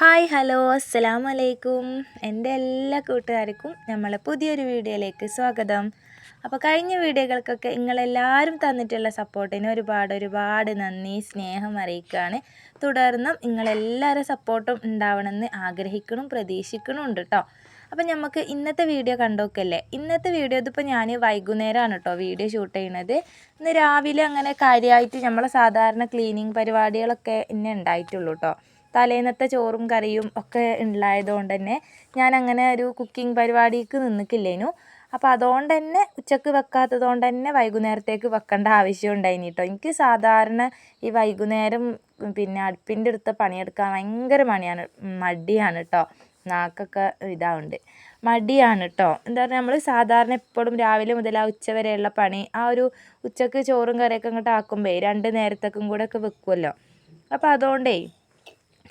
Hi hello അസ്സലാം അലൈക്കും എന്റെ എല്ലാ കൂട്ടുകാർക്കും നമ്മളെ പുതിയൊരു വീഡിയോയിലേക്ക് സ്വാഗതം. അപ്പോൾ കഴിഞ്ഞ വീഡിയോകൾക്കൊക്കെ നിങ്ങളെല്ലാവരും തന്നിട്ടുള്ള സപ്പോർട്ടിന് ഒരുപാട് ഒരുപാട് നന്ദി സ്നേഹം അറിയിക്കുകയാണ്. തുടർന്നും നിങ്ങളെല്ലാവരും സപ്പോർട്ടും ഉണ്ടാവണമെന്ന് ആഗ്രഹിക്കണം പ്രതീക്ഷിക്കണമുണ്ട് കേട്ടോ അപ്പം നമുക്ക് ഇന്നത്തെ വീഡിയോ കണ്ടോക്കല്ലേ? ഇന്നത്തെ വീഡിയോ ഇതിപ്പോൾ ഞാൻ വൈകുന്നേരമാണ് കേട്ടോ വീഡിയോ ഷൂട്ട് ചെയ്യണത്. ഇന്ന് രാവിലെ അങ്ങനെ കാര്യമായിട്ട് നമ്മളെ സാധാരണ ക്ലീനിങ് പരിപാടികളൊക്കെ ഇന്നെ ഉണ്ടായിട്ടുള്ളൂ കേട്ടോ തലേന്നത്തെ ചോറും കറിയും ഒക്കെ ഉണ്ടായതുകൊണ്ട് തന്നെ ഞാൻ അങ്ങനെ ഒരു കുക്കിംഗ് പരിപാടിക്ക് നിന്നിക്കില്ലേനു അപ്പോൾ അതുകൊണ്ട് തന്നെ ഉച്ചയ്ക്ക് വെക്കാത്തത് കൊണ്ട് തന്നെ വൈകുന്നേരത്തേക്ക് വെക്കേണ്ട ആവശ്യം ഉണ്ടായിനി കേട്ടോ എനിക്ക് സാധാരണ ഈ വൈകുന്നേരം പിന്നെ അടുപ്പിന്റെ അടുത്ത് പണിയെടുക്കാൻ ഭയങ്കര മണിയാണ്. മടിയാണ് കേട്ടോ നാക്കൊക്കെ ഇതാവുണ്ട്. മടിയാണ് കേട്ടോ എന്താ പറയുക നമ്മൾ സാധാരണ എപ്പോഴും രാവിലെ മുതൽ ആ ഉച്ച വരെയുള്ള പണി ആ ഒരു ഉച്ചയ്ക്ക് ചോറും കറിയൊക്കെ അങ്ങോട്ട് ആക്കുമ്പോൾ രണ്ട് നേരത്തേക്കും കൂടെ ഒക്കെ വെക്കുമല്ലോ അപ്പോൾ അതുകൊണ്ടേ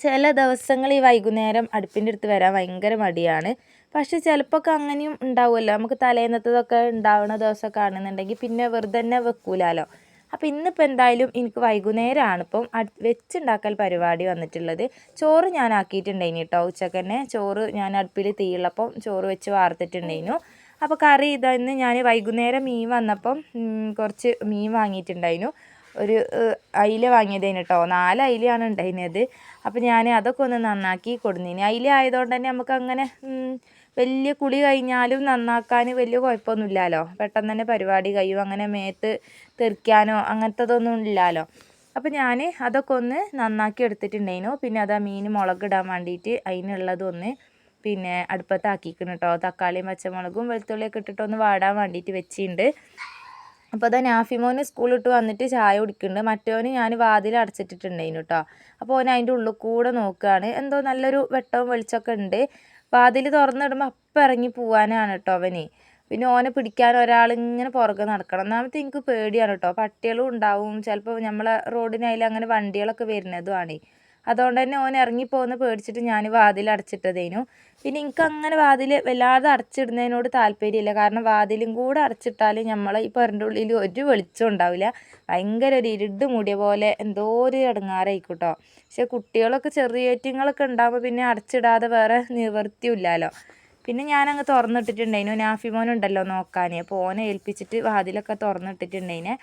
ചില ദിവസങ്ങൾ ഈ വൈകുന്നേരം അടുപ്പിന്റെ അടുത്ത് വരാൻ ഭയങ്കര മടിയാണ്. പക്ഷെ ചിലപ്പോൾ അങ്ങനെയും ഉണ്ടാവുമല്ലോ. നമുക്ക് തലേന്നത്തതൊക്കെ ഉണ്ടാവുന്ന ദിവസമൊക്കെ ആണെന്നുണ്ടെങ്കിൽ പിന്നെ വെറുതെ തന്നെ വെക്കൂലാലോ. അപ്പോൾ ഇന്നിപ്പോൾ എന്തായാലും എനിക്ക് വൈകുന്നേരമാണ് ഇപ്പം വെച്ചുണ്ടാക്കൽ പരിപാടി വന്നിട്ടുള്ളത്. ചോറ് ഞാൻ ആക്കിയിട്ടുണ്ടായിന് കേട്ടോ ഉച്ചയ്ക്ക് തന്നെ. ചോറ് ഞാൻ അടുപ്പിൽ തീയുള്ളപ്പം ചോറ് വെച്ച് വാർത്തിട്ടുണ്ടായിരുന്നു അപ്പോൾ കറി ഇതെന്ന് ഞാൻ വൈകുന്നേരം മീൻ വന്നപ്പം കുറച്ച് മീൻ വാങ്ങിയിട്ടുണ്ടായിരുന്നു ഒരു അയില വാങ്ങിയതേന് കേട്ടോ നാല് അയിലയാണ് ഉണ്ടായിരുന്നത് അപ്പോൾ ഞാൻ അതൊക്കെ ഒന്ന് നന്നാക്കി കൊടുന്നീന്. അയില ആയതുകൊണ്ട് തന്നെ നമുക്ക് അങ്ങനെ വലിയ കുളി കഴിഞ്ഞാലും നന്നാക്കാൻ വലിയ കുഴപ്പമൊന്നുമില്ലല്ലോ പെട്ടെന്ന് തന്നെ പരിപാടി കഴിയും. അങ്ങനെ മേത്ത് തെറിക്കാനോ അങ്ങനത്തതൊന്നും ഇല്ലല്ലോ അപ്പോൾ ഞാൻ അതൊക്കെ ഒന്ന് നന്നാക്കി എടുത്തിട്ടുണ്ടായിരുന്നു പിന്നെ അത് ആ മീൻ മുളകിടാൻ വേണ്ടിയിട്ട് അതിനുള്ളതൊന്ന് പിന്നെ അടുപ്പത്താക്കിക്കണം കേട്ടോ തക്കാളിയും പച്ചമുളകും വെളുത്തുള്ളിയൊക്കെ ഇട്ടിട്ടൊന്ന് വാടാൻ വേണ്ടിയിട്ട് വെച്ചിട്ടുണ്ട് അപ്പോൾ അതാ നാഫിമോന് സ്കൂളിട്ട് വന്നിട്ട് ചായ കുടിക്കുന്നുണ്ട് മറ്റോന് ഞാൻ വാതിൽ അടച്ചിട്ടിട്ടുണ്ടായിരുന്നു കേട്ടോ അപ്പോൾ ഓൻ അതിന്റെ ഉള്ളിൽ കൂടെ നോക്കുകയാണ് എന്തോ നല്ലൊരു വെട്ടവും വെളിച്ചമൊക്കെ ഉണ്ട്. വാതിൽ തുറന്നിടുമ്പോൾ അപ്പം ഇറങ്ങി പോവാനാണ് കേട്ടോ അവന്. പിന്നെ ഓനെ പിടിക്കാൻ ഒരാൾ ഇങ്ങനെ പുറകെ നടക്കണം. ഒന്നാമത്തെ എനിക്ക് പേടിയാണ് കേട്ടോ പട്ടികളും ഉണ്ടാവും. ചിലപ്പോൾ നമ്മളെ റോഡിനായാലും അങ്ങനെ വണ്ടികളൊക്കെ വരുന്നതുമാണ് അതുകൊണ്ട് തന്നെ ഓൻ ഇറങ്ങിപ്പോകുന്ന പേടിച്ചിട്ട് ഞാൻ വാതിൽ അടച്ചിട്ടതേനു. പിന്നെ എനിക്ക് അങ്ങനെ വാതിൽ വല്ലാതെ അടച്ചിടുന്നതിനോട് താല്പര്യമില്ല. കാരണം വാതിലും കൂടെ അടച്ചിട്ടാൽ നമ്മൾ ഈ പറഞ്ഞ ഉള്ളിൽ ഒരു വെളിച്ചം ഉണ്ടാവില്ല. ഭയങ്കര ഒരു ഇരുട് മൂടിയ പോലെ എന്തോ ഒരു ഇടങ്ങാറായിക്കോട്ടോ. പക്ഷെ കുട്ടികളൊക്കെ ചെറിയേറ്റങ്ങളൊക്കെ ഉണ്ടാകുമ്പോൾ പിന്നെ അടച്ചിടാതെ വേറെ നിവൃത്തിയില്ലല്ലോ പിന്നെ ഞാനങ്ങ് തുറന്നിട്ടിട്ടുണ്ടായിരുന്നു നാഫിമോനുണ്ടല്ലോ നോക്കാൻ. അപ്പോൾ ഓനെ ഏൽപ്പിച്ചിട്ട് വാതിലൊക്കെ തുറന്നിട്ടിട്ടുണ്ടായിനെ.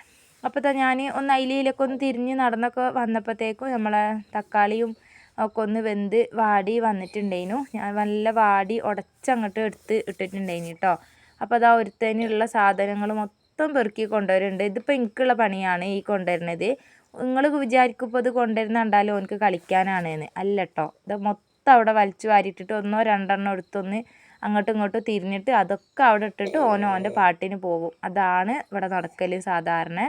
അപ്പോൾ തന്നെ ഞാൻ ഒന്ന് അയിലയിലൊക്കെ ഒന്ന് തിരിഞ്ഞ് നടന്നൊക്കെ വന്നപ്പോഴത്തേക്കും നമ്മളെ തക്കാളിയും ഒക്കെ ഒന്ന് വെന്ത് വാടി വന്നിട്ടുണ്ടായിരുന്നു ഞാൻ നല്ല വാടി ഉടച്ചങ്ങോട്ട് എടുത്ത് ഇട്ടിട്ടുണ്ടായിന് കേട്ടോ അപ്പോൾ അതാ ഒരുത്തേനുള്ള സാധനങ്ങൾ മൊത്തം പെറുക്കി കൊണ്ടുവരുന്നുണ്ട് ഇതിപ്പോൾ എനിക്കുള്ള പണിയാണ് ഈ കൊണ്ടുവരുന്നത്. നിങ്ങൾ വിചാരിക്കുമ്പോൾ ഇത് കൊണ്ടുവരുന്ന എനിക്ക് കളിക്കാനാണ് എന്ന് അല്ല കേട്ടോ ഇത് മൊത്തം അവിടെ വലിച്ചു വാരിയിട്ടിട്ട് ഒന്നോ രണ്ടെണ്ണോ എടുത്തൊന്ന് അങ്ങോട്ടും ഇങ്ങോട്ടും തിരിഞ്ഞിട്ട് അതൊക്കെ അവിടെ ഇട്ടിട്ട് ഓനോ ഓന്റെ പാട്ടിന് പോകും അതാണ് ഇവിടെ നടക്കൽ സാധാരണ.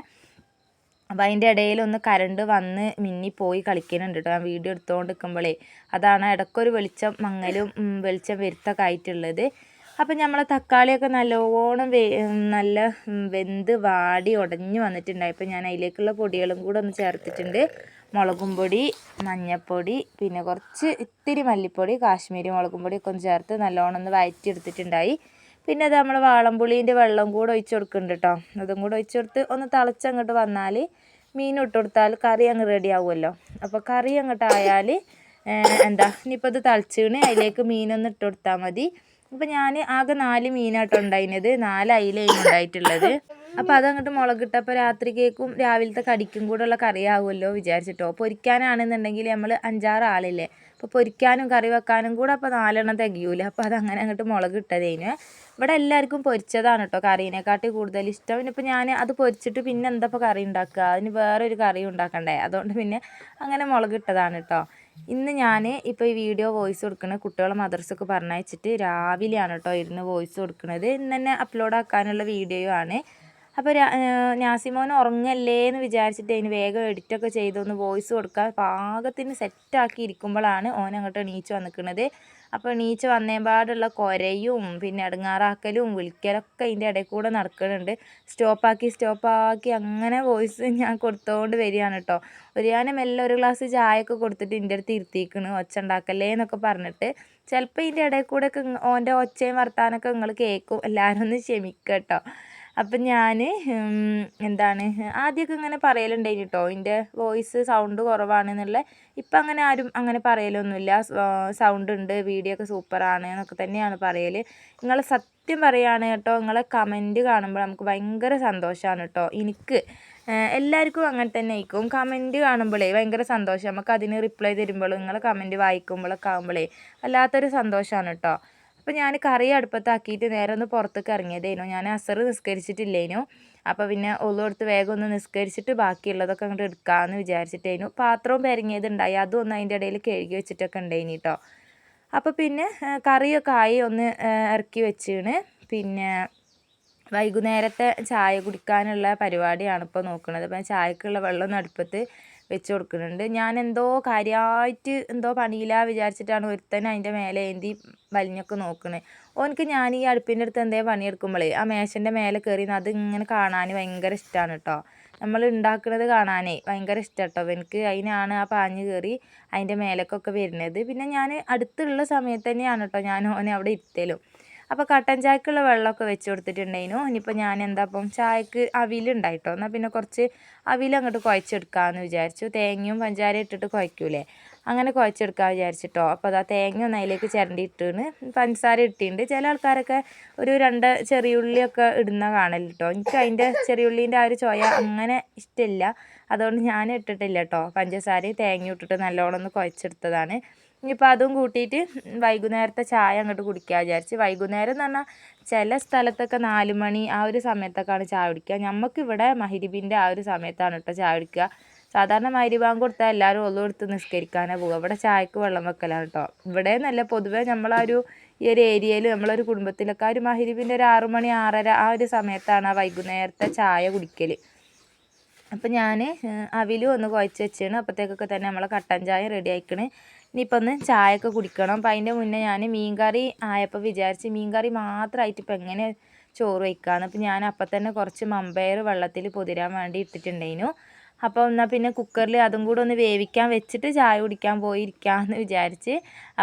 അപ്പോൾ അതിന്റെ ഇടയിൽ ഒന്ന് കരണ്ട് വന്ന് മിന്നിപ്പോയി കളിക്കുന്നുണ്ട് കേട്ടോ ഞാൻ വീഡിയോ എടുത്തുകൊണ്ട് നിൽക്കുമ്പോഴേ അതാണ് ഇടയ്ക്കൊരു വെളിച്ചം മങ്ങലും വെളിച്ചം വരുത്തൊക്കെ ആയിട്ടുള്ളത്. അപ്പം നമ്മളെ തക്കാളിയൊക്കെ നല്ലോണം നല്ല വെന്ത് വാടി ഉടഞ്ഞ് വന്നിട്ടുണ്ടായി. അപ്പം ഞാൻ അതിലേക്കുള്ള പൊടികളും കൂടെ ഒന്ന് ചേർത്തിട്ടുണ്ട്. മുളകും പൊടി മഞ്ഞൾപ്പൊടി പിന്നെ കുറച്ച് ഇത്തിരി മല്ലിപ്പൊടി കാശ്മീരി മുളകും പൊടിയൊക്കെ ഒന്ന് ചേർത്ത് നല്ലോണം ഒന്ന് വഴറ്റിയെടുത്തിട്ടുണ്ടായി പിന്നെ അത് നമ്മൾ വാളംപുളീന്റെ വെള്ളം കൂടെ ഒഴിച്ച് കൊടുക്കുന്നുണ്ട് കേട്ടോ അതും കൂടെ ഒഴിച്ച് കൊടുത്ത് ഒന്ന് തിളച്ചങ്ങോട്ട് വന്നാൽ മീൻ ഇട്ട് കൊടുത്താൽ കറി അങ്ങ് റെഡി ആവുമല്ലോ. അപ്പോൾ കറി അങ്ങോട്ട് ആയാൽ എന്താ ഇനിയിപ്പോൾ ഇത് തളിച്ചിണ് അതിലേക്ക് മീനൊന്ന് ഇട്ട് കൊടുത്താൽ മതി. അപ്പം ഞാൻ ആകെ നാല് മീനാട്ടോ ഉണ്ടായിരുന്നത് നാല് അയിലയും ഉണ്ടായിട്ടുള്ളത്. അപ്പോൾ അതങ്ങോട്ട് മുളകിട്ടപ്പോൾ രാത്രി കേക്കും രാവിലത്തെ കടിക്കും കൂടെ ഉള്ള കറിയാവുമല്ലോ വിചാരിച്ചിട്ടോ. പൊരിക്കാനാണെന്നുണ്ടെങ്കിൽ നമ്മൾ അഞ്ചാറ് ആളില്ലേ അപ്പോൾ പൊരിക്കാനും കറി വെക്കാനും കൂടെ അപ്പോൾ നാലെണ്ണം തികയൂല. അപ്പോൾ അതങ്ങനെ അങ്ങോട്ട് മുളക് ഇട്ടതേനു. ഇവിടെ എല്ലാവർക്കും പൊരിച്ചതാണ് കേട്ടോ കറീനെക്കാട്ടി കൂടുതൽ ഇഷ്ടം. പിന്നെ ഇപ്പോൾ ഞാൻ അത് പൊരിച്ചിട്ട് പിന്നെ എന്താ കറി ഉണ്ടാക്കുക? അതിന് വേറൊരു കറി ഉണ്ടാക്കണ്ടേ? അതുകൊണ്ട് പിന്നെ അങ്ങനെ മുളക് ഇട്ടതാണ് കേട്ടോ ഇന്ന് ഞാൻ ഇപ്പോൾ ഈ വീഡിയോ വോയിസ് കൊടുക്കുന്നത് കുട്ടികളെ മദർസൊക്കെ പറഞ്ഞയച്ചിട്ട് രാവിലെയാണ് കേട്ടോ ഇരുന്ന് വോയിസ് കൊടുക്കുന്നത് ഇന്ന് തന്നെ അപ്ലോഡ് ആക്കാനുള്ള വീഡിയോ ആണ് അപ്പോൾ നാസിമോൻ ഉറങ്ങല്ലേ എന്ന് വിചാരിച്ചിട്ട് അതിന് വേഗം എഡിറ്റൊക്കെ ചെയ്തൊന്ന് വോയിസ് കൊടുക്കുക പാകത്തിന് സെറ്റാക്കി ഇരിക്കുമ്പോഴാണ് ഓൻ അങ്ങോട്ട് എണീച്ച് വന്നിരിക്കുന്നത് അപ്പോൾ എണീച്ച് വന്നേപാടുള്ള കുരയും പിന്നെ ഇടങ്ങാറാക്കലും വിളിക്കലൊക്കെ അതിന്റെ ഇടയിൽ കൂടെ നടക്കുന്നുണ്ട് സ്റ്റോപ്പാക്കി സ്റ്റോപ്പാക്കി അങ്ങനെ വോയിസ് ഞാൻ കൊടുത്തുകൊണ്ട് വരികയാണ് കേട്ടോ ഒരു ഞാൻ മെല്ലെ ഒരു ഗ്ലാസ് ചായയൊക്കെ കൊടുത്തിട്ട് ഇതിന്റെ അടുത്ത് ഇരുത്തിക്കണ് ഒച്ച ഉണ്ടാക്കല്ലേ എന്നൊക്കെ പറഞ്ഞിട്ട്. ചിലപ്പോൾ ഇതിന്റെ ഇടയിൽ കൂടെ ഓന്റെ ഒച്ചയും വർത്താനൊക്കെ നിങ്ങൾ കേൾക്കും എല്ലാവരും ഒന്ന് ക്ഷമിക്കുക കേട്ടോ അപ്പം ഞാൻ എന്താണ് ആദ്യമൊക്കെ ഇങ്ങനെ പറയലുണ്ടായിന് കേട്ടോ എന്റെ വോയിസ് സൗണ്ട് കുറവാണെന്നുള്ള. ഇപ്പം അങ്ങനെ ആരും അങ്ങനെ പറയലൊന്നുമില്ല. സൗണ്ട് ഉണ്ട് വീഡിയോ ഒക്കെ സൂപ്പറാണ് എന്നൊക്കെ തന്നെയാണ് പറയൽ നിങ്ങൾ സത്യം പറയുകയാണ് കേട്ടോ നിങ്ങളെ കമന്റ് കാണുമ്പോൾ നമുക്ക് ഭയങ്കര സന്തോഷമാണ് കേട്ടോ. എനിക്ക് എല്ലാവർക്കും അങ്ങനെ തന്നെ ആയിരിക്കും. കമന്റ് കാണുമ്പോഴേ ഭയങ്കര സന്തോഷം. നമുക്ക് അതിന് റിപ്ലൈ തരുമ്പോൾ നിങ്ങൾ കമന്റ് വായിക്കുമ്പോഴൊക്കെ ആകുമ്പോഴേ വല്ലാത്തൊരു സന്തോഷമാണ് കേട്ടോ. അപ്പോൾ ഞാൻ കറി അടുപ്പത്താക്കിയിട്ട് നേരെ ഒന്ന് പുറത്തേക്ക് ഇറങ്ങിയതേനു. ഞാൻ അസറ് നിസ്കരിച്ചിട്ടില്ലേനു. അപ്പോൾ പിന്നെ ഒന്നു കൊടുത്ത് വേഗം ഒന്ന് നിസ്കരിച്ചിട്ട് ബാക്കിയുള്ളതൊക്കെ അങ്ങോട്ട് എടുക്കാമെന്ന് വിചാരിച്ചിട്ടേനു. പാത്രവും പെരങ്ങിയതുണ്ടായി. അതും ഒന്ന് അതിന്റെ ഇടയിൽ കഴുകി വെച്ചിട്ടൊക്കെ ഉണ്ടായിനി കേട്ടോ അപ്പോൾ പിന്നെ കറിയൊക്കെ ആയി ഒന്ന് ഇറക്കി വെച്ചാണ്. പിന്നെ വൈകുന്നേരത്തെ ചായ കുടിക്കാനുള്ള പരിപാടിയാണ് ഇപ്പോൾ നോക്കുന്നത് അപ്പം ചായക്കുള്ള വെള്ളം അടുപ്പത്ത് വെച്ച് കൊടുക്കുന്നുണ്ട്. ഞാൻ എന്തോ കാര്യമായിട്ട് എന്തോ പണിയില്ല വിചാരിച്ചിട്ടാണ് ഒരുത്തൻ അതിന്റെ മേലെ ഏന്തി വലിഞ്ഞൊക്കെ നോക്കുന്നത് ഓനക്ക് ഞാൻ ഈ അടുപ്പിന്റെ അടുത്ത് എന്തേ പണിയെടുക്കുമ്പോഴേ ആ മേശന്റെ മേലെ കയറി അത് ഇങ്ങനെ കാണാൻ ഭയങ്കര ഇഷ്ടമാണ് കേട്ടോ നമ്മൾ ഉണ്ടാക്കുന്നത് കാണാനേ ഭയങ്കര ഇഷ്ടം കേട്ടോ എനിക്ക് അതിനാണ് ആ പാഞ്ഞ് കയറി അതിന്റെ മേലേക്കൊക്കെ വരുന്നത്. പിന്നെ ഞാൻ അടുത്തുള്ള സമയത്ത് തന്നെയാണ് കേട്ടോ ഞാൻ ഓനെ അവിടെ ഇരുത്തലും. അപ്പോൾ കട്ടൻ ചായക്കുള്ള വെള്ളമൊക്കെ വെച്ച് കൊടുത്തിട്ടുണ്ടായിരുന്നു. ഇനിയിപ്പോൾ ഞാൻ എന്താ ഇപ്പം ചായക്ക് അവിലുണ്ടായിട്ടോ എന്നാൽ പിന്നെ കുറച്ച് അവിൽ അങ്ങോട്ട് കുഴച്ചെടുക്കാമെന്ന് വിചാരിച്ചു. തേങ്ങയും പഞ്ചാര ഇട്ടിട്ട് കുഴക്കൂലേ. അങ്ങനെ കുഴച്ചെടുക്കാൻ വിചാരിച്ചിട്ടോ. അപ്പോൾ അതാ തേങ്ങ ഒന്ന് അതിലേക്ക് ചിരണ്ടി ഇട്ടിന് പഞ്ചസാര ഇട്ടിട്ടുണ്ട്. ചില ആൾക്കാരൊക്കെ ഒരു രണ്ട് ചെറിയുള്ളിയൊക്കെ ഇടുന്ന കാണൽ കേട്ടോ എനിക്ക് അതിന്റെ ചെറിയുള്ളീന്റെ ആ ഒരു ചോയ അങ്ങനെ ഇഷ്ടമില്ല അതുകൊണ്ട് ഞാൻ ഇട്ടിട്ടില്ല കേട്ടോ പഞ്ചസാരയും തേങ്ങ ഇട്ടിട്ട് നല്ലോണം ഒന്ന് കുഴച്ചെടുത്തതാണ്. ഇനിയിപ്പോൾ അതും കൂട്ടിയിട്ട് വൈകുന്നേരത്തെ ചായ അങ്ങോട്ട് കുടിക്കാൻ വിചാരിച്ച്. വൈകുന്നേരം എന്ന് പറഞ്ഞാൽ ചില സ്ഥലത്തൊക്കെ നാല് മണി ആ ഒരു സമയത്തൊക്കെയാണ് ചായ കുടിക്കുക. നമുക്കിവിടെ മഹിരിബിന്റെ ആ ഒരു സമയത്താണ് കേട്ടോ ചായ കുടിക്കുക. സാധാരണ മൈരിബാങ്ക് കൊടുത്താൽ എല്ലാവരും ഒന്നും എടുത്ത് നിസ്കരിക്കാനാണ് പോകുക ഇവിടെ ചായക്ക് വെള്ളം വെക്കലാണ് കേട്ടോ ഇവിടെ എന്നല്ല പൊതുവേ നമ്മളാ ഒരു ഈ ഒരു ഏരിയയിൽ നമ്മളൊരു കുടുംബത്തിലൊക്കെ ആ ഒരു മഹിരിബിന്റെ ഒരു ആറുമണി ആറര ആ ഒരു സമയത്താണ് ആ വൈകുന്നേരത്തെ ചായ കുടിക്കൽ അപ്പം ഞാൻ അവിലും ഒന്ന് കുഴച്ച് വെച്ചാണ്. അപ്പോഴത്തേക്കൊക്കെ തന്നെ നമ്മളെ കട്ടൻ ചായ റെഡി ആയിക്കണ്. ഇനിയിപ്പോൾ ഒന്ന് ചായയൊക്കെ കുടിക്കണം. അപ്പം അതിന്റെ മുന്നേ ഞാൻ മീൻ കറി ആയപ്പോൾ വിചാരിച്ച് മീൻ കറി മാത്രമായിട്ട് ഇപ്പം എങ്ങനെ ചോറ് വയ്ക്കാമെന്ന് അപ്പം ഞാൻ അപ്പം തന്നെ കുറച്ച് മമ്പയർ വെള്ളത്തിൽ പൊതിരാൻ വേണ്ടി ഇട്ടിട്ടുണ്ടായിരുന്നു അപ്പോൾ എന്നാൽ പിന്നെ കുക്കറിൽ അതും കൂടെ ഒന്ന് വേവിക്കാൻ വെച്ചിട്ട് ചായ കുടിക്കാൻ പോയിരിക്കാമെന്ന് വിചാരിച്ച്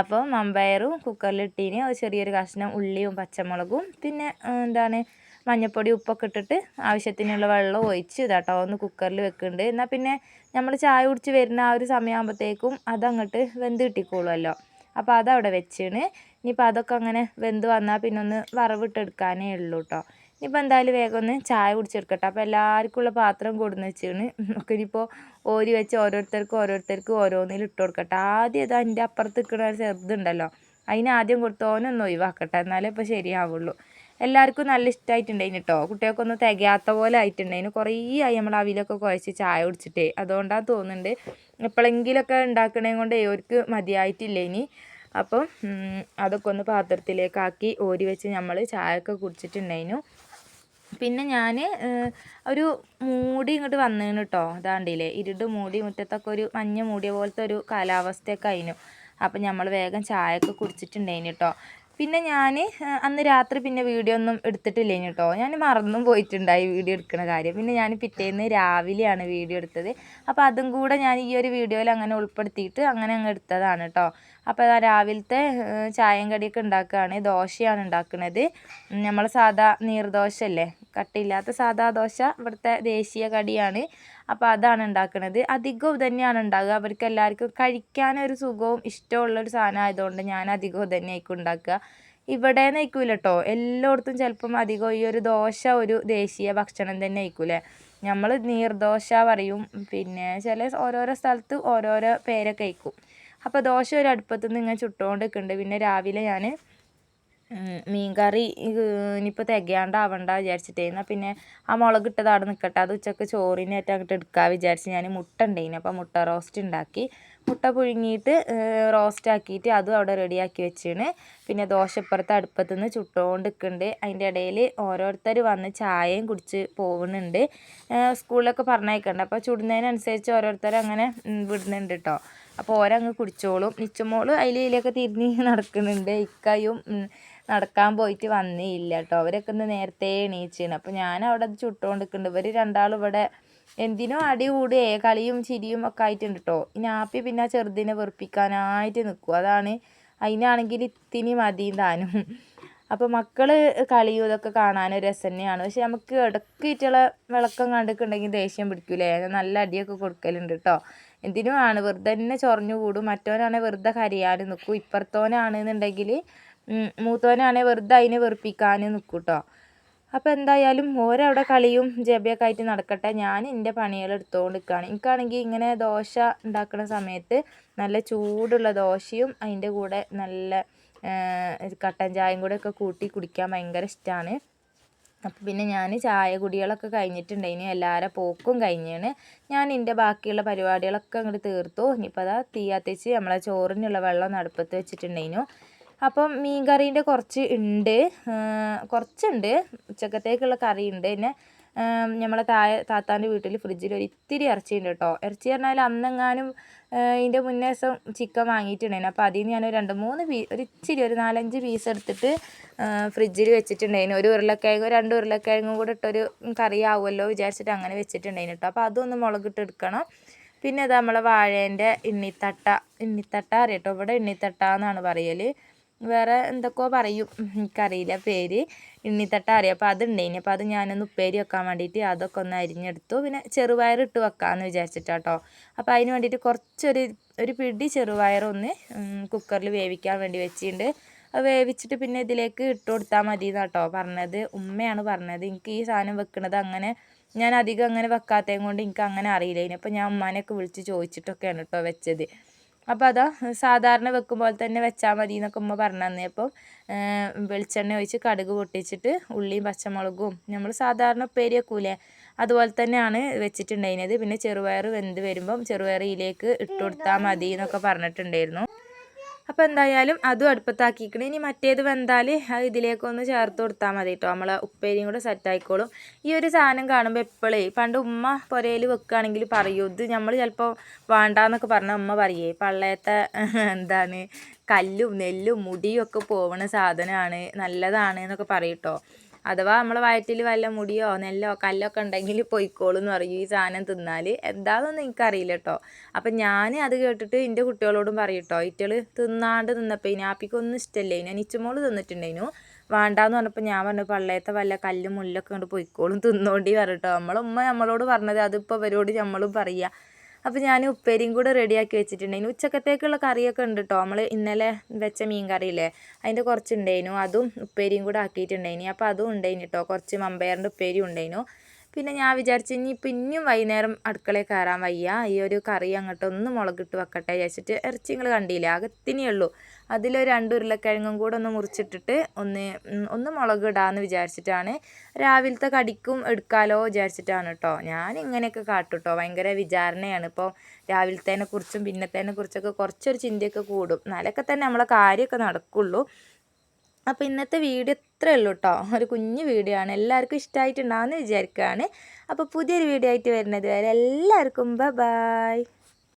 അപ്പോൾ മമ്പയറും കുക്കറിൽ ഇട്ടീന് ചെറിയൊരു കഷ്ണം ഉള്ളിയും പച്ചമുളകും. പിന്നെ എന്താണ് മഞ്ഞൾപ്പൊടി ഉപ്പൊക്കെ ഇട്ടിട്ട് ആവശ്യത്തിനുള്ള വെള്ളം ഒഴിച്ച് ഇതാട്ടോ ഒന്ന് കുക്കറിൽ വെക്കുന്നുണ്ട്. എന്നാൽ പിന്നെ നമ്മൾ ചായ കുടിച്ച് വരുന്ന ആ ഒരു സമയമാകുമ്പോഴത്തേക്കും അതങ്ങോട്ട് വെന്ത് കിട്ടിക്കോളുമല്ലോ. അപ്പോൾ അതവിടെ വെച്ചാണ്. ഇനിയിപ്പോൾ അതൊക്കെ അങ്ങനെ വെന്ത് വന്നാൽ പിന്നെ ഒന്ന് വറവിട്ടെടുക്കാനേ ഉള്ളൂ കേട്ടോ. ഇനിയിപ്പോൾ എന്തായാലും വേഗം ഒന്ന് ചായ കുടിച്ചെടുക്കട്ടെ. അപ്പോൾ എല്ലാവർക്കും ഉള്ള പാത്രം കൊടുന്ന് വെച്ചാണ്. നമുക്ക് ഇനിയിപ്പോൾ ഓരി വെച്ച് ഓരോരുത്തർക്ക് ഓരോരുത്തർക്ക് ഓരോന്നിൽ ഇട്ട് കൊടുക്കട്ടെ. ആദ്യം ഇത് അതിന്റെ അപ്പുറത്ത് നിൽക്കുന്ന ഒരു ചെറുതുണ്ടല്ലോ. അതിന് ആദ്യം ഒഴിവാക്കട്ടെ. എന്നാലേ ഇപ്പോൾ ശരിയാവുള്ളൂ. എല്ലാവർക്കും നല്ല ഇഷ്ടമായിട്ടുണ്ടായിന് കേട്ടോ ഒന്ന് തികയാത്ത പോലെ ആയിട്ടുണ്ടായിന്. കുറേ ആയി നമ്മൾ അവിലൊക്കെ കുഴച്ച് ചായ കുടിച്ചിട്ടേ. അതുകൊണ്ടാണ് തോന്നുന്നുണ്ട് എപ്പോഴെങ്കിലൊക്കെ ഉണ്ടാക്കണേ കൊണ്ട് അവർക്ക് മതിയായിട്ടില്ല ഇനി അപ്പം അതൊക്കെ ഒന്ന് പാത്രത്തിലേക്കാക്കി ഓരി വെച്ച് നമ്മൾ ചായയൊക്കെ കുടിച്ചിട്ടുണ്ടായിരുന്നു പിന്നെ ഞാൻ ഒരു മൂടി ഇങ്ങോട്ട് വന്നേന് കേട്ടോ അതാണ്ടില്ലേ ഇരുട് മൂടി മുറ്റത്തൊക്കെ ഒരു മഞ്ഞ മൂടിയ പോലത്തെ ഒരു കാലാവസ്ഥയൊക്കെ ആയിരുന്നു അപ്പം നമ്മൾ വേഗം ചായയൊക്കെ കുടിച്ചിട്ടുണ്ടായിന് കേട്ടോ പിന്നെ ഞാൻ അന്ന് രാത്രി പിന്നെ വീഡിയോ ഒന്നും എടുത്തിട്ടില്ലേ കേട്ടോ ഞാൻ മറന്നും പോയിട്ടുണ്ടായി വീഡിയോ എടുക്കുന്ന കാര്യം. പിന്നെ ഞാൻ പിറ്റേന്ന് രാവിലെയാണ് വീഡിയോ എടുത്തത്. അപ്പോൾ അതും കൂടെ ഞാൻ ഈ ഒരു വീഡിയോയിൽ അങ്ങനെ ഉൾപ്പെടുത്തിയിട്ട് അങ്ങനെ അങ്ങ് എടുത്തതാണ് കേട്ടോ അപ്പോൾ രാവിലത്തെ ചായയും കടിയൊക്കെ ഉണ്ടാക്കുകയാണ്. ദോശയാണ് ഉണ്ടാക്കുന്നത്. നമ്മൾ സാധാ നീർദോശ അല്ലേ കട്ടിയില്ലാത്ത സാധാ ദോശ ഇവിടുത്തെ ദേശീയ കടിയാണ്. അപ്പോൾ അതാണ് ഉണ്ടാക്കുന്നത്. അധികവും തന്നെയാണ് ഉണ്ടാകുക അവർക്ക് എല്ലാവർക്കും കഴിക്കാനൊരു സുഖവും ഇഷ്ടമുള്ളൊരു സാധനം ആയതുകൊണ്ട് ഞാൻ അധികവും തന്നെ ആയിരിക്കും ഉണ്ടാക്കുക. ഇവിടെ നയിക്കൂല കേട്ടോ എല്ലായിടത്തും ചിലപ്പം അധികം ഈ ഒരു ദോശ ഒരു ദേശീയ ഭക്ഷണം തന്നെ ആയിക്കൂലേ. നമ്മൾ നീർദോശ പറയും. പിന്നെ ചില ഓരോരോ സ്ഥലത്ത് ഓരോരോ പേരൊക്കെ ആയിരിക്കും അപ്പോൾ ദോശ ഒരു അടുപ്പത്ത് നിന്ന് ഇങ്ങനെ ചുട്ടുകൊണ്ട് നിൽക്കുന്നുണ്ട് പിന്നെ രാവിലെ ഞാൻ മീൻ കറി ഇനിയിപ്പോൾ തികയാണ്ടാവണ്ട വിചാരിച്ചിട്ടേ പിന്നെ ആ മുളക് ഇട്ടത് അവിടെ നിൽക്കട്ടെ അത് ഉച്ചയ്ക്ക് ചോറിനായിട്ട് അങ്ങോട്ട് എടുക്കാൻ വിചാരിച്ച് ഞാൻ മുട്ട ഉണ്ടായിന് അപ്പോൾ മുട്ട റോസ്റ്റ് ഉണ്ടാക്കി മുട്ട പുഴുങ്ങിയിട്ട് റോസ്റ്റ് ആക്കിയിട്ട് അതും അവിടെ റെഡിയാക്കി വെച്ചാണ്. പിന്നെ ദോശപ്പുറത്ത് അടുപ്പത്ത് നിന്ന് ചുട്ടുകൊണ്ട് നിൽക്കുന്നുണ്ട് അതിന്റെ ഇടയിൽ ഓരോരുത്തർ വന്ന് ചായയും കുടിച്ച് പോകുന്നുണ്ട് സ്കൂളിലൊക്കെ പറഞ്ഞേക്കുന്നുണ്ട് അപ്പോൾ ചുടുന്നതിനനുസരിച്ച് ഓരോരുത്തർ അങ്ങനെ വിടുന്നുണ്ട് കേട്ടോ അപ്പോൾ ഓരങ്ങ് കുടിച്ചോളും. നിച്ചുമോൾ അതിൽ ഇതിലൊക്കെ തിരിഞ്ഞ് നടക്കുന്നുണ്ട്. ഇക്കയും നടക്കാൻ പോയിട്ട് വന്നില്ല കേട്ടോ അവരൊക്കെ ഒന്ന് നേരത്തെ എണീച്ചാണ് അപ്പോൾ ഞാൻ അവിടെ അത് ചുട്ടുകൊണ്ട് നിൽക്കുന്നുണ്ട് ഇവർ രണ്ടാളും ഇവിടെ എന്തിനോ അടി കൂടുകയെ കളിയും ചിരിയും ഒക്കെ ആയിട്ടുണ്ട് കേട്ടോ ഇനി ആപ്പി പിന്നെ ചെറുതിനെ വെറുപ്പിക്കാനായിട്ട് നിൽക്കും അതാണ് അതിനാണെങ്കിൽ ഇത്തിനി മതിയും താനും. അപ്പോൾ മക്കൾ കളിയും ഇതൊക്കെ കാണാൻ രസം തന്നെയാണ് പക്ഷെ നമുക്ക് ഇടയ്ക്ക് ഇറ്റുള്ള വിളക്കം കണ്ടിട്ടുണ്ടെങ്കിൽ ദേഷ്യം പിടിക്കൂലേ? നല്ല അടിയൊക്കെ കൊടുക്കലുണ്ട് കേട്ടോ എന്തിനുമാണ് വെറുതെ തന്നെ ചൊറഞ്ഞു കൂടും. മറ്റവനാണെങ്കിൽ വെറുതെ കരയാനും നിൽക്കും ഇപ്പുറത്തോനാണെന്നുണ്ടെങ്കിൽ മൂത്തോനാണെങ്കിൽ വെറുതെ അതിനെ വെറുപ്പിക്കാനും നിൽക്കും കേട്ടോ അപ്പോൾ എന്തായാലും ഓരവിടെ കളിയും ജബയൊക്കെ ആയിട്ട് നടക്കട്ടെ. ഞാൻ എന്റെ പണികൾ എടുത്തുകൊണ്ട് നിൽക്കുകയാണ് എനിക്കാണെങ്കിൽ ഇങ്ങനെ ദോശ ഉണ്ടാക്കുന്ന സമയത്ത് നല്ല ചൂടുള്ള ദോശയും അതിന്റെ കൂടെ നല്ല കട്ടൻ ചായയും കൂടെ ഒക്കെ കൂട്ടി കുടിക്കാൻ ഭയങ്കര ഇഷ്ടമാണ് അപ്പോൾ പിന്നെ ഞാൻ ചായ കുടികളൊക്കെ കഴിഞ്ഞിട്ടുണ്ടായിന് എല്ലാവരുടെ പോക്കും കഴിഞ്ഞാണ്. ഞാൻ എന്റെ ബാക്കിയുള്ള പരിപാടികളൊക്കെ അങ്ങോട്ട് തീർത്തു. ഇനിയിപ്പോൾ അതാ തീ നമ്മളെ ചോറിനുള്ള വെള്ളം നടുപ്പത്ത് വെച്ചിട്ടുണ്ടായിരുന്നു അപ്പം മീൻ കറീന്റെ കുറച്ച് ഉണ്ട് കുറച്ചുണ്ട്. ഉച്ചക്കത്തേക്കുള്ള കറി ഉണ്ട് പിന്നെ നമ്മളെ താ താത്താന്റെ വീട്ടിൽ ഫ്രിഡ്ജിൽ ഒരു ഇത്തിരി ഇറച്ചി ഉണ്ട് കേട്ടോ ഇറച്ചി പറഞ്ഞാൽ അന്നെങ്ങാനും ഇതിന്റെ മുന്നേ ദിവസം ചിക്കൻ വാങ്ങിയിട്ടുണ്ടായിരുന്നു. അപ്പോൾ അതിൽ നിന്ന് ഞാൻ രണ്ട് മൂന്ന് പീ ഒരു ഇച്ചിരി ഒരു നാലഞ്ച് പീസ് എടുത്തിട്ട് ഫ്രിഡ്ജിൽ വെച്ചിട്ടുണ്ടായിരുന്നു. ഒരു ഉരുളക്കിഴങ്ങും രണ്ട് ഉരുളക്കിഴങ്ങും കൂടെ ഇട്ടൊരു കറി ആവുമല്ലോ വിചാരിച്ചിട്ട് അങ്ങനെ വെച്ചിട്ടുണ്ടായിരുന്നു കേട്ടോ. അപ്പോൾ അതൊന്ന് മുളകിട്ട് എടുക്കണം. പിന്നെ അത് നമ്മളെ വാഴേന്റെ ഇണ്ണിത്തട്ട ഇണ്ണിത്തട്ട അറിയട്ടോ ഇവിടെ ഇണ്ണിത്തട്ട എന്നാണ് പറയൽ വേറെ എന്തൊക്കെയോ പറയും. എനിക്കറിയില്ല പേര്. ഇണ്ണിത്തട്ട അറിയാം. അപ്പോൾ അതുണ്ടായിനി അപ്പോൾ അത് ഞാനൊന്ന് ഉപ്പേരി വെക്കാൻ വേണ്ടിയിട്ട് അതൊക്കെ ഒന്ന് അരിഞ്ഞെടുത്തു. പിന്നെ ചെറുപയർ ഇട്ട് വെക്കാമെന്ന് വിചാരിച്ചിട്ടാട്ടോ. അപ്പോൾ അതിന് വേണ്ടിയിട്ട് കുറച്ചൊരു ഒരു പിടി ചെറുപയറൊന്ന് കുക്കറിൽ വേവിക്കാൻ വേണ്ടി വെച്ചിട്ടുണ്ട്. അത് വേവിച്ചിട്ട് പിന്നെ ഇതിലേക്ക് ഇട്ട് കൊടുത്താൽ മതി എന്നാട്ടോ പറഞ്ഞത്. ഉമ്മയാണ് പറഞ്ഞത്. എനിക്ക് ഈ സാധനം വെക്കുന്നത് അങ്ങനെ ഞാൻ അധികം അങ്ങനെ വെക്കാത്തതും കൊണ്ട് എനിക്ക് അങ്ങനെ അറിയില്ല അപ്പോൾ ഞാൻ ഉമ്മാനെയൊക്കെ വിളിച്ച് ചോദിച്ചിട്ടൊക്കെയാണ് കേട്ടോ വെച്ചത്. അപ്പോൾ അതാ സാധാരണ വെക്കും പോലെ തന്നെ വെച്ചാൽ മതി എന്നൊക്കെ ഉമ്മ പറഞ്ഞു തന്നപ്പോൾ വെളിച്ചെണ്ണ ഒഴിച്ച് കടുക് പൊട്ടിച്ചിട്ട് ഉള്ളിയും പച്ചമുളകും നമ്മൾ സാധാരണ ഉപ്പേരി വെക്കൂലേ അതുപോലെ തന്നെയാണ് വെച്ചിട്ടുണ്ടായിരുന്നത്. പിന്നെ ചെറുപയർ വെന്ത് വരുമ്പം ചെറുപയർ ഇതിലേക്ക് ഇട്ട് കൊടുത്താൽ മതി എന്നൊക്കെ പറഞ്ഞിട്ടുണ്ടായിരുന്നു. അപ്പോൾ എന്തായാലും അതും അടുപ്പത്താക്കിക്കണം ഇനി മറ്റേത് വെന്താൽ ഇതിലേക്കൊന്ന് ചേർത്ത് കൊടുത്താൽ മതി കേട്ടോ നമ്മളെ ഉപ്പേരിയും കൂടെ സെറ്റായിക്കോളും ഈ ഒരു സാധനം കാണുമ്പോൾ എപ്പോഴേ പണ്ട് ഉമ്മ പുരയിൽ വെക്കുകയാണെങ്കിൽ പറയൂ ഇത് നമ്മൾ ചിലപ്പോൾ വേണ്ടാന്നൊക്കെ പറഞ്ഞാൽ ഉമ്മ പറയേ പള്ളയത്തെ എന്താണ് കല്ലും നെല്ലും മുടിയും ഒക്കെ പോവണ സാധനമാണ് നല്ലതാണ് എന്നൊക്കെ പറയും കേട്ടോ അഥവാ നമ്മളെ വയറ്റിൽ വല്ല മുടിയോ നെല്ലോ കല്ലൊക്കെ ഉണ്ടെങ്കിൽ പൊയ്ക്കോളും എന്ന് പറയും ഈ സാധനം തിന്നാൽ എന്താണെന്നൊന്നും എനിക്കറിയില്ല കേട്ടോ അപ്പം ഞാൻ അത് കേട്ടിട്ട് എന്റെ കുട്ടികളോടും പറയും കേട്ടോ ഇറ്റൾ തിന്നാണ്ട് നിന്നപ്പോൾ ഇനാപ്പിക്കൊന്നും ഇഷ്ടമല്ലേ ഞാൻ ഇച്ചുമോൾ തിന്നിട്ടുണ്ടായിരുന്നു വേണ്ടാന്ന് പറഞ്ഞപ്പോൾ ഞാൻ പറഞ്ഞു പള്ളയത്തെ വല്ല കല്ലും മുല്ലൊക്കെ കൊണ്ട് പൊയ്ക്കോളും തിന്നോണ്ടി പറയട്ടോ നമ്മളുമ്മ നമ്മളോട് പറഞ്ഞത് അതിപ്പോൾ അവരോട് നമ്മളും പറയുക അപ്പോൾ ഞാൻ ഉപ്പേരിയും കൂടെ റെഡിയാക്കി വെച്ചിട്ടുണ്ടായിരുന്നു ഉച്ചക്കത്തേക്കുള്ള കറിയൊക്കെ ഉണ്ട് കേട്ടോ നമ്മൾ ഇന്നലെ വെച്ച മീൻ കറിയില്ലേ അതിന്റെ കുറച്ച് ഉണ്ടായിരുന്നു അതും ഉപ്പേരിയും കൂടെ ആക്കിയിട്ടുണ്ടായിനി. അപ്പോൾ അതും ഉണ്ടായിന് കേട്ടോ കുറച്ച് മമ്പയറിന്റെ ഉപ്പേരി ഉണ്ടായിരുന്നു പിന്നെ ഞാൻ വിചാരിച്ചു ഇനി പിന്നെയും വൈകുന്നേരം അടുക്കളയിൽ കയറാൻ വയ്യ. ഈ ഒരു കറി അങ്ങോട്ട് ഒന്ന് മുളകിട്ട് വെക്കട്ടെ വിചാരിച്ചിട്ട് ഇറച്ചി നിങ്ങൾ കണ്ടില്ല? അകത്തിനേ ഉള്ളൂ. അതിലൊരു രണ്ട് ഉരുളക്കിഴങ്ങും കൂടെ ഒന്ന് മുറിച്ചിട്ടിട്ട് ഒന്ന് ഒന്ന് മുളക് ഇടാമെന്ന് വിചാരിച്ചിട്ടാണ്. രാവിലത്തെ കടിക്കും എടുക്കാലോ വിചാരിച്ചിട്ടാണ് കേട്ടോ ഞാൻ ഇങ്ങനെയൊക്കെ കാട്ടും കേട്ടോ ഭയങ്കര വിചാരണയാണ്. ഇപ്പോൾ രാവിലത്തേനെ കുറിച്ചും പിന്നത്തേനെ കുറിച്ചൊക്കെ കുറച്ചൊരു ചിന്തയൊക്കെ കൂടും. എന്നാലൊക്കെ തന്നെ നമ്മളെ കാര്യമൊക്കെ നടക്കുള്ളൂ. അപ്പോൾ ഇന്നത്തെ വീഡിയോ ഇത്രയേ ഉള്ളൂ കേട്ടോ ഒരു കുഞ്ഞു വീഡിയോ ആണ്. എല്ലാവർക്കും ഇഷ്ടമായിട്ടുണ്ടാകുമെന്ന് വിചാരിക്കുകയാണ്. അപ്പോൾ പുതിയൊരു വീഡിയോ ആയിട്ട് വരുന്നത് വരെ എല്ലാവർക്കും ബൈ.